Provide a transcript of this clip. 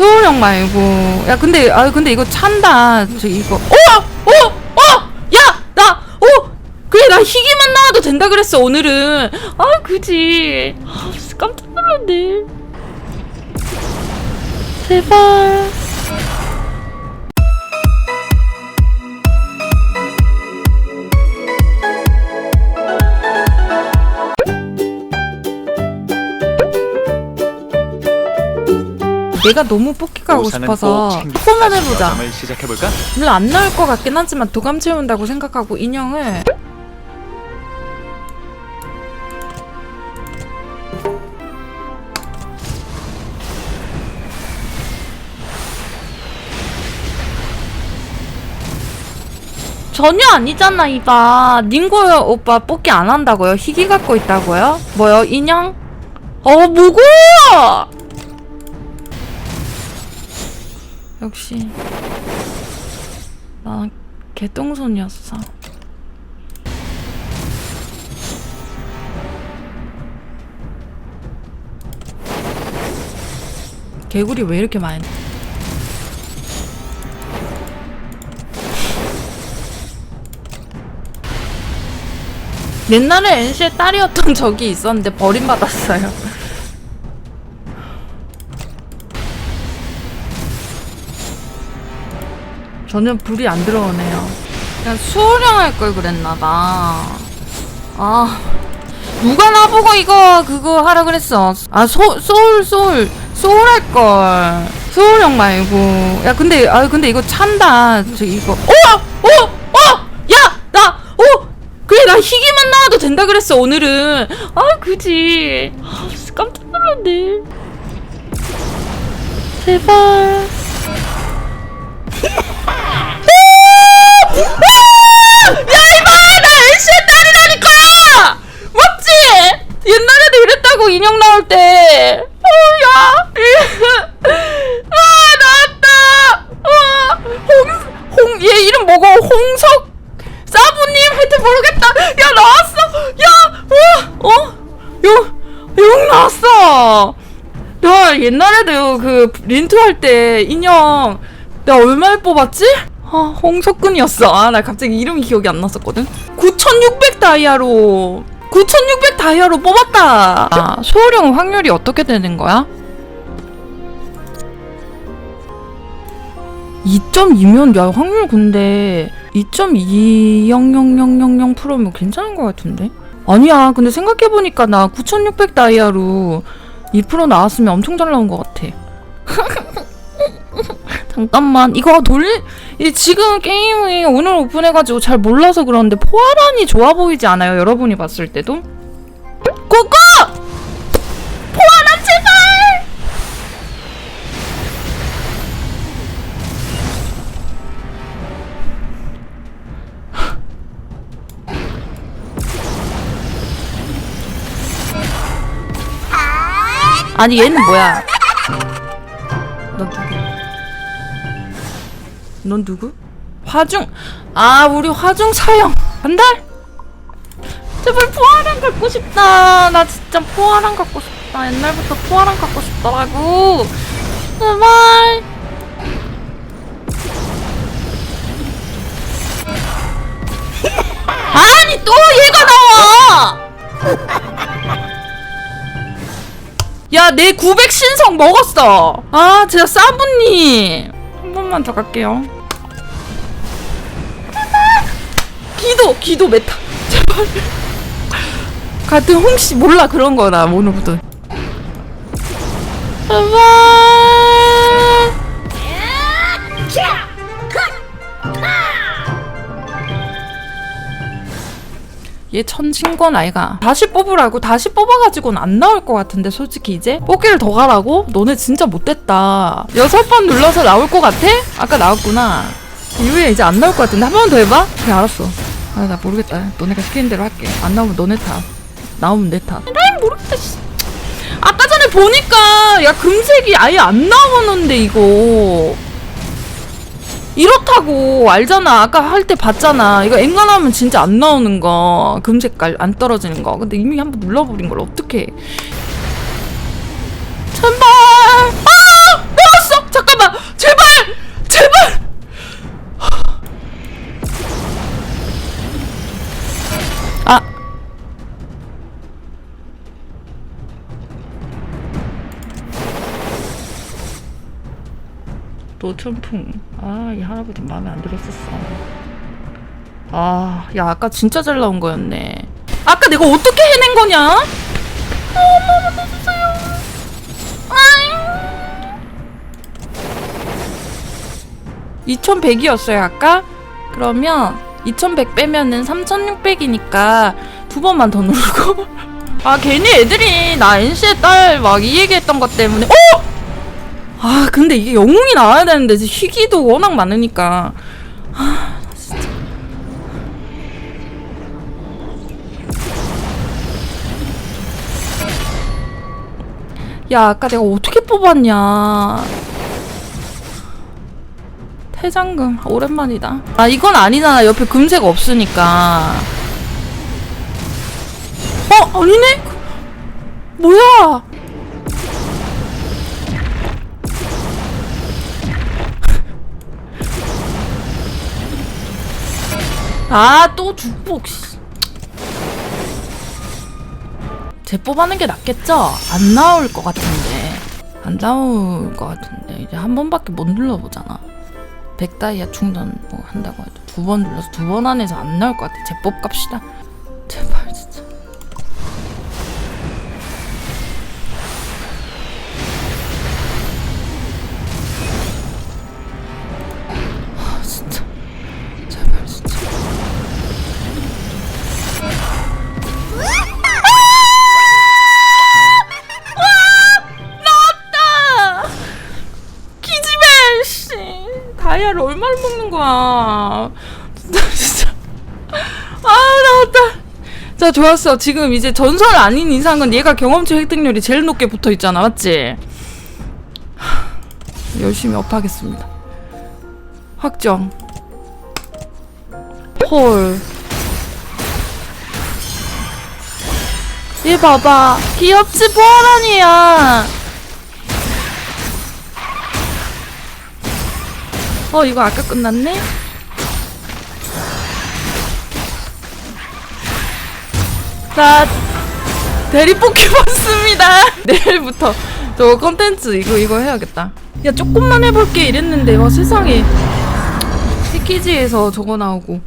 수호령 말고. 야 근데 아 근데 이거 찬다. 저 이거. 어어어야나 어? 그래 나 희귀만 나와도 된다 그랬어 오늘은. 아 그지. 아 깜짝 놀랐네. 제발 내가 너무 뽑기 가고 우산은 싶어서 포만 해보자 시작해볼까? 물론 안 나올 것 같긴 하지만 도감 채운다고 생각하고 인형을 전혀 아니잖아 이봐 닝고 오빠 뽑기 안 한다고요? 희귀 갖고 있다고요? 뭐요 인형? 어 뭐고? 역시 나 개똥손이었어. 개구리 왜 이렇게 많이? 옛날에 NC의 딸이었던 적이 있었는데 버림받았어요. 전혀 불이 안 들어오네요. 그냥 수호령 할 걸 그랬나봐. 아, 누가 나보고 이거, 그거 하라 그랬어. 아, 소, 소울, 소울, 소울 할 걸. 수호령 말고. 야, 근데, 아, 근데 이거 찬다. 저 이거. 어! 어! 어! 야! 나, 어! 그래, 나 희귀만 나와도 된다 그랬어, 오늘은. 아, 그지. 아, 깜짝 놀랐네. 제발. 나올 때. 어, 야. 아, 나왔다. 와, 홍, 홍, 얘 이름 뭐고? 홍석? 사부님? 하여튼 모르겠다. 야, 나왔어. 야, 와, 어? 용, 용 나왔어. 나 옛날에도 그 린트 할 때 인형 내가 얼마에 뽑았지? 아 홍석근이었어 아 나 갑자기 이름이 기억이 안 났었거든 9600 다이아로 9600 다이아로 뽑았다 아 소호령 확률이 어떻게 되는 거야? 2.2면 야 확률 근데 2.2000000%면 괜찮은 것 같은데? 아니야 근데 생각해보니까 나 9600 다이아로 2% 나왔으면 엄청 잘 나온 것 같아. 잠깐만 이거 돌리 이 지금 게임이 오늘 오픈해가지고 잘 몰라서 그러는데 포화란이 좋아 보이지 않아요? 여러분이 봤을 때도? 고고! 포화란 제발! 아니 얘는 뭐야? 넌 누구? 넌 누구? 화중 아 우리 화중 사형 한 달? 제발 포화랑 갖고 싶다 나 진짜 포화랑 갖고 싶다 옛날부터 포화랑 갖고 싶더라고 제발 아니 또 얘가 나와 야, 내 900 신성 먹었어. 아, 진짜 사부님. 한 번만 더 갈게요. 기도, 기도 메타. 제발. 같은 홍씨 몰라 그런 거나 오늘부터. 제발. 얘 천신권 아이가 다시 뽑으라고 다시 뽑아가지고는 안 나올 것 같은데 솔직히 이제 뽑기를 더 가라고? 너네 진짜 못됐다 여섯 번 눌러서 나올 것 같아? 아까 나왔구나 이후에 이제 안 나올 것 같은데 한 번 더 해봐? 그래 알았어 아 나 모르겠다 너네가 시키는 대로 할게 안 나오면 너네 탓 나오면 내탓 난 모르겠다 씨. 아까 전에 보니까 야 금색이 아예 안 나오는데 이거 이렇다고 알잖아. 아까 할 때 봤잖아. 이거 앵간하면 진짜 안 나오는 거. 금색깔 안 떨어지는 거. 근데 이미 한번 눌러버린 걸 어떡해. 제발. 노천풍. 아, 이 할아버지 마음에 안 들었었어. 아, 야, 아까 진짜 잘 나온 거였네. 아까 내가 어떻게 해낸 거냐? 아, 엄마, 만나주세요. 아잉. 2100이었어요, 아까? 그러면 2100 빼면은 3600이니까 두 번만 더 누르고. 아, 괜히 애들이 나 NC의 딸 막 이 얘기했던 것 때문에. 어! 아, 근데 이게 영웅이 나와야 되는데 희귀도 워낙 많으니까. 아, 진짜. 야, 아까 내가 어떻게 뽑았냐. 태장금 오랜만이다. 아, 이건 아니잖아. 옆에 금색 없으니까. 어, 아니네. 뭐야? 아, 또 죽복. 씨. 제 뽑아는 게 낫겠죠? 안 나올 것 같은데. 안 나올 것 같은데. 이제 한 번밖에 못 눌러보잖아. 백다이아 충전 뭐 한다고 해도 두 번 눌러서 두 번 안에서 안 나올 것 같아. 제법 갑시다. 씨 다이아를 얼마를 먹는 거야. 진짜 진짜. 아 나왔다 자 좋았어. 지금 이제 전설 아닌 이상은 얘가 경험치 획득률이 제일 높게 붙어 있잖아 맞지? 하, 열심히 업하겠습니다. 확정. 헐. 얘 봐봐. 귀엽지 보아라니야 어 이거 아까 끝났네? 자 대리 뽑기 봤습니다. 내일부터 저 컨텐츠 이거 이거 해야겠다. 야 조금만 해볼게. 이랬는데 와 세상에. 패키지에서 저거 나오고